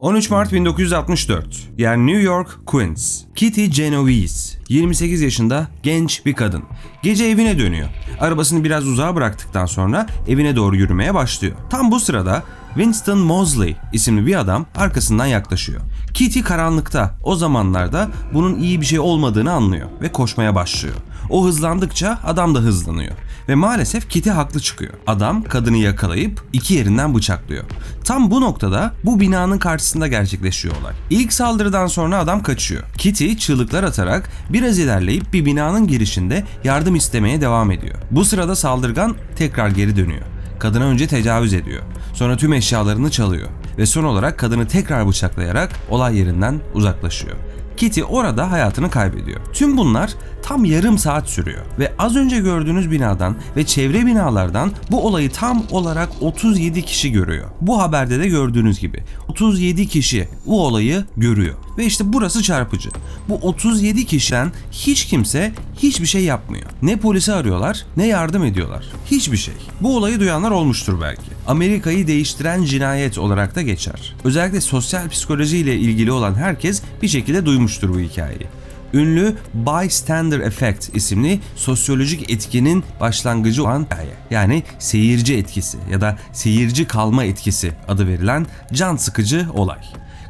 13 Mart 1964. Yani New York, Queens. Kitty Genovese. 28 yaşında genç bir kadın. Gece evine dönüyor. Arabasını biraz uzağa bıraktıktan sonra evine doğru yürümeye başlıyor. Tam bu sırada Winston Mosley isimli bir adam arkasından yaklaşıyor. Kitty karanlıkta o zamanlarda bunun iyi bir şey olmadığını anlıyor ve koşmaya başlıyor. O hızlandıkça adam da hızlanıyor. Ve maalesef Kitty haklı çıkıyor. Adam kadını yakalayıp iki yerinden bıçaklıyor. Tam bu noktada bu binanın karşısında gerçekleşiyor olay. İlk saldırıdan sonra adam kaçıyor. Kitty çığlıklar atarak biraz ilerleyip bir binanın girişinde yardım istemeye devam ediyor. Bu sırada saldırgan tekrar geri dönüyor. Kadına önce tecavüz ediyor. Sonra tüm eşyalarını çalıyor ve son olarak kadını tekrar bıçaklayarak olay yerinden uzaklaşıyor. Kitty orada hayatını kaybediyor. Tüm bunlar tam yarım saat sürüyor ve az önce gördüğünüz binadan ve çevre binalardan bu olayı tam olarak 37 kişi görüyor. Bu haberde de gördüğünüz gibi 37 kişi bu olayı görüyor. Ve işte burası çarpıcı. Bu 37 kişiden hiç kimse hiçbir şey yapmıyor. Ne polisi arıyorlar ne yardım ediyorlar. Hiçbir şey. Bu olayı duyanlar olmuştur belki. Amerika'yı değiştiren cinayet olarak da geçer. Özellikle sosyal psikoloji ile ilgili olan herkes bir şekilde duymuştur bu hikayeyi. Ünlü Bystander Effect isimli sosyolojik etkinin başlangıcı olan. Yani seyirci etkisi ya da seyirci kalma etkisi adı verilen can sıkıcı olay.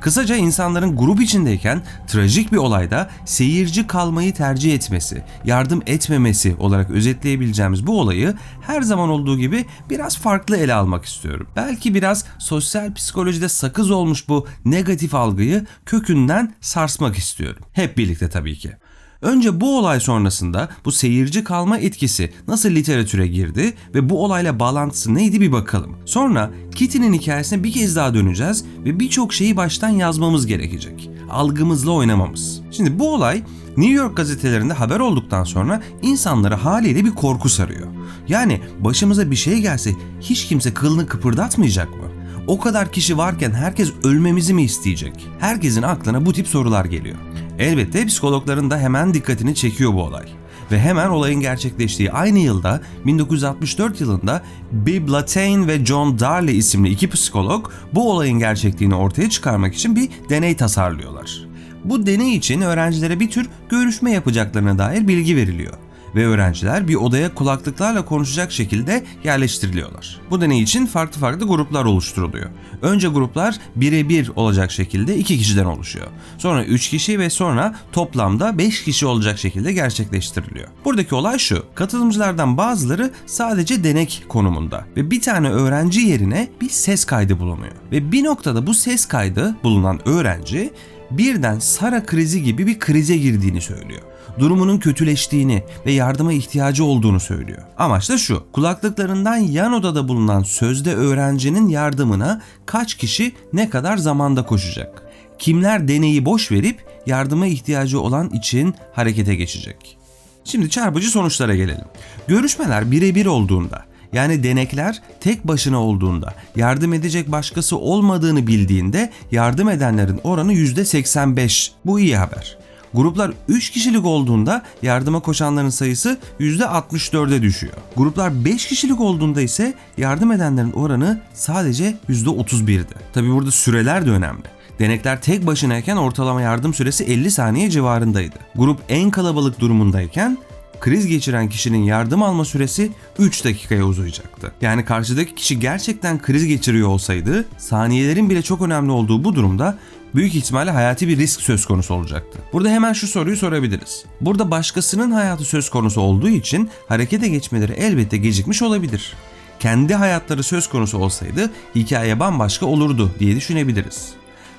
Kısaca insanların grup içindeyken trajik bir olayda seyirci kalmayı tercih etmesi, yardım etmemesi olarak özetleyebileceğimiz bu olayı her zaman olduğu gibi biraz farklı ele almak istiyorum. Belki biraz sosyal psikolojide sakız olmuş bu negatif algıyı kökünden sarsmak istiyorum. Hep birlikte tabii ki. Önce bu olay sonrasında bu seyirci kalma etkisi nasıl literatüre girdi ve bu olayla bağlantısı neydi bir bakalım. Sonra Kitty'nin hikayesine bir kez daha döneceğiz ve birçok şeyi baştan yazmamız gerekecek. Algımızla oynamamız. Şimdi bu olay New York gazetelerinde haber olduktan sonra insanları haliyle bir korku sarıyor. Yani başımıza bir şey gelse hiç kimse kılını kıpırdatmayacak mı? O kadar kişi varken herkes ölmemizi mi isteyecek? Herkesin aklına bu tip sorular geliyor. Elbette psikologların da hemen dikkatini çekiyor bu olay. Ve hemen olayın gerçekleştiği aynı yılda 1964 yılında Bill Latane ve John Darley isimli iki psikolog bu olayın gerçekliğini ortaya çıkarmak için bir deney tasarlıyorlar. Bu deney için öğrencilere bir tür görüşme yapacaklarına dair bilgi veriliyor ve öğrenciler bir odaya kulaklıklarla konuşacak şekilde yerleştiriliyorlar. Bu deney için farklı farklı gruplar oluşturuluyor. Önce gruplar birebir olacak şekilde 2 kişiden oluşuyor. Sonra 3 kişi ve sonra toplamda 5 kişi olacak şekilde gerçekleştiriliyor. Buradaki olay şu. Katılımcılardan bazıları sadece denek konumunda ve bir tane öğrenci yerine bir ses kaydı bulunuyor. Ve bir noktada bu ses kaydı bulunan öğrenci birden Sara krizi gibi bir krize girdiğini söylüyor durumunun kötüleştiğini ve yardıma ihtiyacı olduğunu söylüyor. Amaç da şu, kulaklıklarından yan odada bulunan sözde öğrencinin yardımına kaç kişi ne kadar zamanda koşacak? Kimler deneyi boş verip yardıma ihtiyacı olan için harekete geçecek? Şimdi çarpıcı sonuçlara gelelim. Görüşmeler birebir olduğunda yani denekler tek başına olduğunda, yardım edecek başkası olmadığını bildiğinde yardım edenlerin oranı %85. Bu iyi haber. Gruplar 3 kişilik olduğunda yardıma koşanların sayısı %64'e düşüyor. Gruplar 5 kişilik olduğunda ise yardım edenlerin oranı sadece %31'di. Tabi burada süreler de önemli. Denekler tek başınayken ortalama yardım süresi 50 saniye civarındaydı. Grup en kalabalık durumundayken kriz geçiren kişinin yardım alma süresi 3 dakikaya uzayacaktı. Yani karşıdaki kişi gerçekten kriz geçiriyor olsaydı saniyelerin bile çok önemli olduğu bu durumda büyük ihtimalle hayati bir risk söz konusu olacaktı. Burada hemen şu soruyu sorabiliriz. Burada başkasının hayatı söz konusu olduğu için harekete geçmeleri elbette gecikmiş olabilir. Kendi hayatları söz konusu olsaydı hikaye bambaşka olurdu diye düşünebiliriz.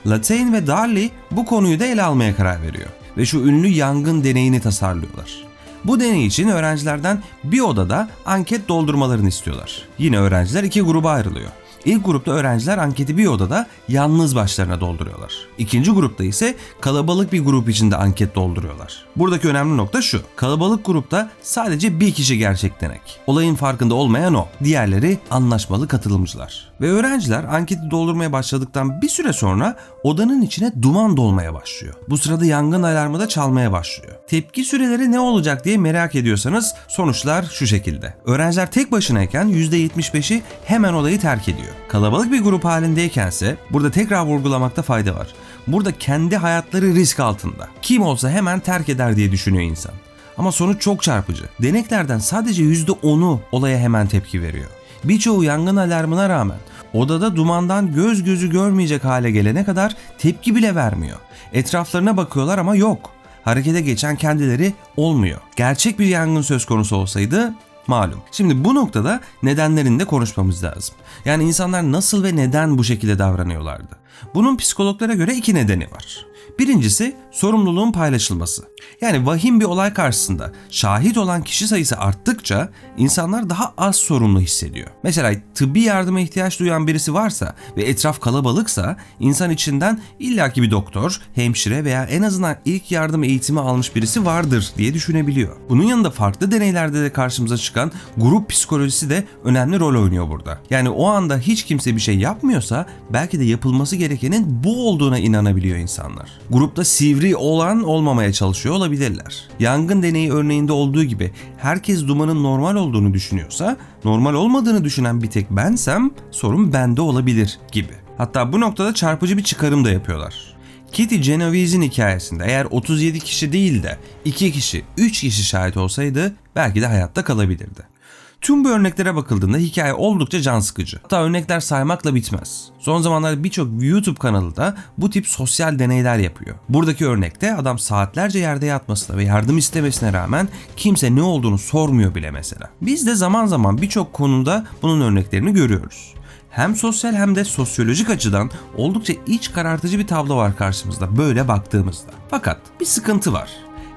Latane ve Darley bu konuyu da ele almaya karar veriyor ve şu ünlü yangın deneyini tasarlıyorlar. Bu deney için öğrencilerden bir odada anket doldurmalarını istiyorlar. Yine öğrenciler iki gruba ayrılıyor. İlk grupta öğrenciler anketi bir odada yalnız başlarına dolduruyorlar. İkinci grupta ise kalabalık bir grup içinde anket dolduruyorlar. Buradaki önemli nokta şu. Kalabalık grupta sadece bir kişi gerçek denek. Olayın farkında olmayan o. Diğerleri anlaşmalı katılımcılar. Ve öğrenciler anketi doldurmaya başladıktan bir süre sonra odanın içine duman dolmaya başlıyor. Bu sırada yangın alarmı da çalmaya başlıyor. Tepki süreleri ne olacak diye merak ediyorsanız sonuçlar şu şekilde. Öğrenciler tek başınayken %75'i hemen odayı terk ediyor. Kalabalık bir grup halindeykense burada tekrar vurgulamakta fayda var. Burada kendi hayatları risk altında. Kim olsa hemen terk eder diye düşünüyor insan. Ama sonuç çok çarpıcı. Deneklerden sadece %10'u olaya hemen tepki veriyor. Birçoğu yangın alarmına rağmen odada dumandan göz gözü görmeyecek hale gelene kadar tepki bile vermiyor. Etraflarına bakıyorlar ama yok. Harekete geçen kendileri olmuyor. Gerçek bir yangın söz konusu olsaydı malum. Şimdi bu noktada nedenlerini de konuşmamız lazım. Yani insanlar nasıl ve neden bu şekilde davranıyorlardı? Bunun psikologlara göre iki nedeni var. Birincisi sorumluluğun paylaşılması. Yani vahim bir olay karşısında şahit olan kişi sayısı arttıkça insanlar daha az sorumlu hissediyor. Mesela tıbbi yardıma ihtiyaç duyan birisi varsa ve etraf kalabalıksa insan içinden illaki bir doktor, hemşire veya en azından ilk yardım eğitimi almış birisi vardır diye düşünebiliyor. Bunun yanında farklı deneylerde de karşımıza çıkan grup psikolojisi de önemli rol oynuyor burada. Yani o anda hiç kimse bir şey yapmıyorsa belki de yapılması gerekenin bu olduğuna inanabiliyor insanlar. Grupta sivri olan olmamaya çalışıyor olabilirler. Yangın deneyi örneğinde olduğu gibi herkes dumanın normal olduğunu düşünüyorsa, normal olmadığını düşünen bir tek bensem sorun bende olabilir gibi. Hatta bu noktada çarpıcı bir çıkarım da yapıyorlar. Kitty Genovese'in hikayesinde eğer 37 kişi değil de 2 kişi, 3 kişi şahit olsaydı belki de hayatta kalabilirdi. Tüm bu örneklere bakıldığında hikaye oldukça can sıkıcı. Hatta örnekler saymakla bitmez. Son zamanlarda birçok YouTube kanalı da bu tip sosyal deneyler yapıyor. Buradaki örnekte adam saatlerce yerde yatmasına ve yardım istemesine rağmen kimse ne olduğunu sormuyor bile mesela. Biz de zaman zaman birçok konuda bunun örneklerini görüyoruz hem sosyal hem de sosyolojik açıdan oldukça iç karartıcı bir tablo var karşımızda böyle baktığımızda. Fakat bir sıkıntı var.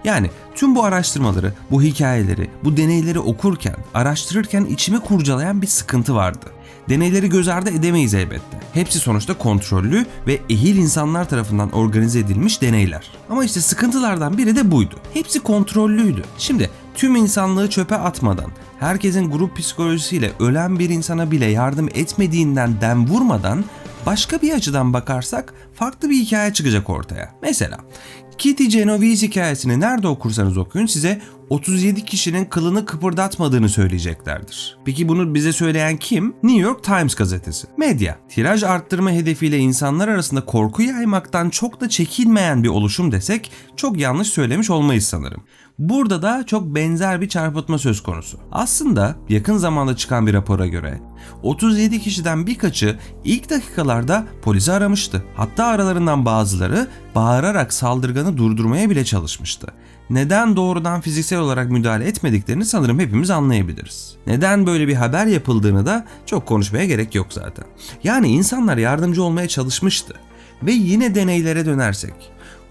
Yani tüm bu araştırmaları, bu hikayeleri, bu deneyleri okurken, araştırırken içimi kurcalayan bir sıkıntı vardı. Deneyleri göz ardı edemeyiz elbette. Hepsi sonuçta kontrollü ve ehil insanlar tarafından organize edilmiş deneyler. Ama işte sıkıntılardan biri de buydu. Hepsi kontrollüydü. Şimdi tüm insanlığı çöpe atmadan, herkesin grup psikolojisiyle ölen bir insana bile yardım etmediğinden dem vurmadan başka bir açıdan bakarsak farklı bir hikaye çıkacak ortaya. Mesela Kitty Genovese hikayesini nerede okursanız okuyun size 37 kişinin kılını kıpırdatmadığını söyleyeceklerdir. Peki bunu bize söyleyen kim? New York Times gazetesi. Medya, tiraj arttırma hedefiyle insanlar arasında korku yaymaktan çok da çekinmeyen bir oluşum desek çok yanlış söylemiş olmayız sanırım. Burada da çok benzer bir çarpıtma söz konusu. Aslında yakın zamanda çıkan bir rapora göre 37 kişiden birkaçı ilk dakikalarda polisi aramıştı. Hatta aralarından bazıları bağırarak saldırganı durdurmaya bile çalışmıştı. Neden doğrudan fiziksel olarak müdahale etmediklerini sanırım hepimiz anlayabiliriz. Neden böyle bir haber yapıldığını da çok konuşmaya gerek yok zaten. Yani insanlar yardımcı olmaya çalışmıştı. Ve yine deneylere dönersek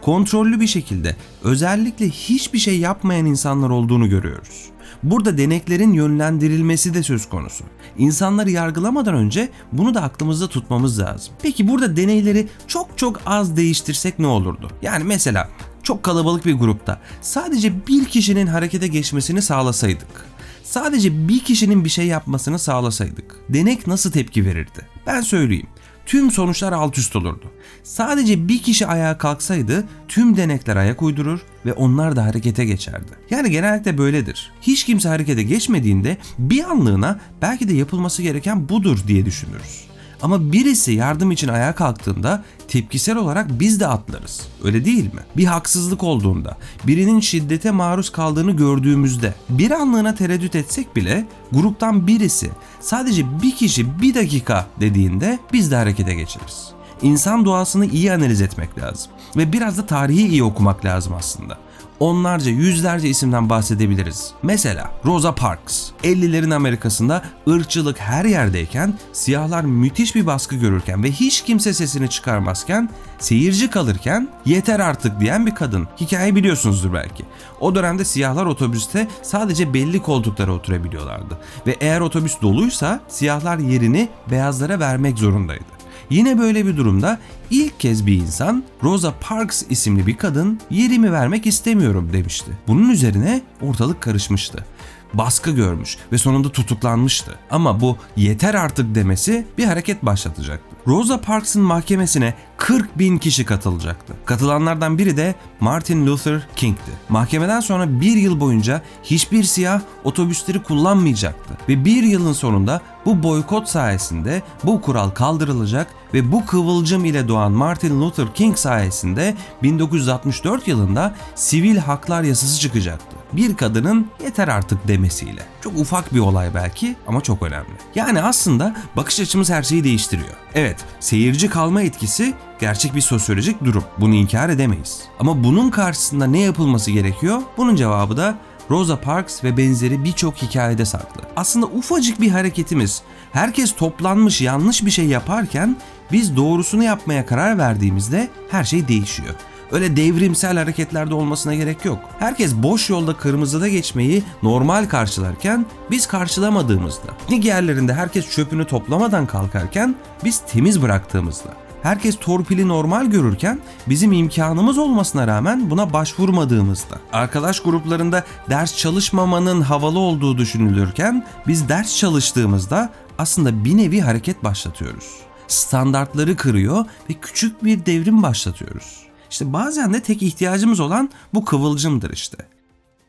kontrollü bir şekilde özellikle hiçbir şey yapmayan insanlar olduğunu görüyoruz. Burada deneklerin yönlendirilmesi de söz konusu. İnsanları yargılamadan önce bunu da aklımızda tutmamız lazım. Peki burada deneyleri çok çok az değiştirsek ne olurdu? Yani mesela çok kalabalık bir grupta sadece bir kişinin harekete geçmesini sağlasaydık. Sadece bir kişinin bir şey yapmasını sağlasaydık. Denek nasıl tepki verirdi? Ben söyleyeyim tüm sonuçlar alt üst olurdu. Sadece bir kişi ayağa kalksaydı tüm denekler ayak uydurur ve onlar da harekete geçerdi. Yani genellikle böyledir. Hiç kimse harekete geçmediğinde bir anlığına belki de yapılması gereken budur diye düşünürüz. Ama birisi yardım için ayağa kalktığında tepkisel olarak biz de atlarız. Öyle değil mi? Bir haksızlık olduğunda, birinin şiddete maruz kaldığını gördüğümüzde, bir anlığına tereddüt etsek bile gruptan birisi sadece bir kişi bir dakika dediğinde biz de harekete geçeriz. İnsan doğasını iyi analiz etmek lazım ve biraz da tarihi iyi okumak lazım aslında onlarca, yüzlerce isimden bahsedebiliriz. Mesela Rosa Parks. 50'lerin Amerikasında ırkçılık her yerdeyken, siyahlar müthiş bir baskı görürken ve hiç kimse sesini çıkarmazken, seyirci kalırken yeter artık diyen bir kadın. Hikayeyi biliyorsunuzdur belki. O dönemde siyahlar otobüste sadece belli koltuklara oturabiliyorlardı. Ve eğer otobüs doluysa siyahlar yerini beyazlara vermek zorundaydı. Yine böyle bir durumda ilk kez bir insan Rosa Parks isimli bir kadın yerimi vermek istemiyorum demişti. Bunun üzerine ortalık karışmıştı. Baskı görmüş ve sonunda tutuklanmıştı. Ama bu yeter artık demesi bir hareket başlatacaktı. Rosa Parks'ın mahkemesine 40 bin kişi katılacaktı. Katılanlardan biri de Martin Luther King'ti. Mahkemeden sonra bir yıl boyunca hiçbir siyah otobüsleri kullanmayacaktı. Ve bir yılın sonunda bu boykot sayesinde bu kural kaldırılacak ve bu kıvılcım ile doğan Martin Luther King sayesinde 1964 yılında sivil haklar yasası çıkacaktı. Bir kadının yeter artık demesiyle. Çok ufak bir olay belki ama çok önemli. Yani aslında bakış açımız her şeyi değiştiriyor. Evet, seyirci kalma etkisi gerçek bir sosyolojik durum. Bunu inkar edemeyiz. Ama bunun karşısında ne yapılması gerekiyor? Bunun cevabı da Rosa Parks ve benzeri birçok hikayede saklı. Aslında ufacık bir hareketimiz, herkes toplanmış yanlış bir şey yaparken biz doğrusunu yapmaya karar verdiğimizde her şey değişiyor. Öyle devrimsel hareketlerde olmasına gerek yok. Herkes boş yolda kırmızıda geçmeyi normal karşılarken biz karşılamadığımızda, piknik herkes çöpünü toplamadan kalkarken biz temiz bıraktığımızda, Herkes torpili normal görürken bizim imkanımız olmasına rağmen buna başvurmadığımızda, arkadaş gruplarında ders çalışmamanın havalı olduğu düşünülürken biz ders çalıştığımızda aslında bir nevi hareket başlatıyoruz. Standartları kırıyor ve küçük bir devrim başlatıyoruz. İşte bazen de tek ihtiyacımız olan bu kıvılcımdır işte.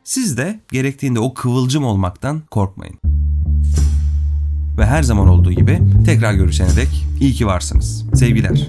Siz de gerektiğinde o kıvılcım olmaktan korkmayın. Ve her zaman olduğu gibi tekrar görüşene dek iyi ki varsınız. Sevgiler.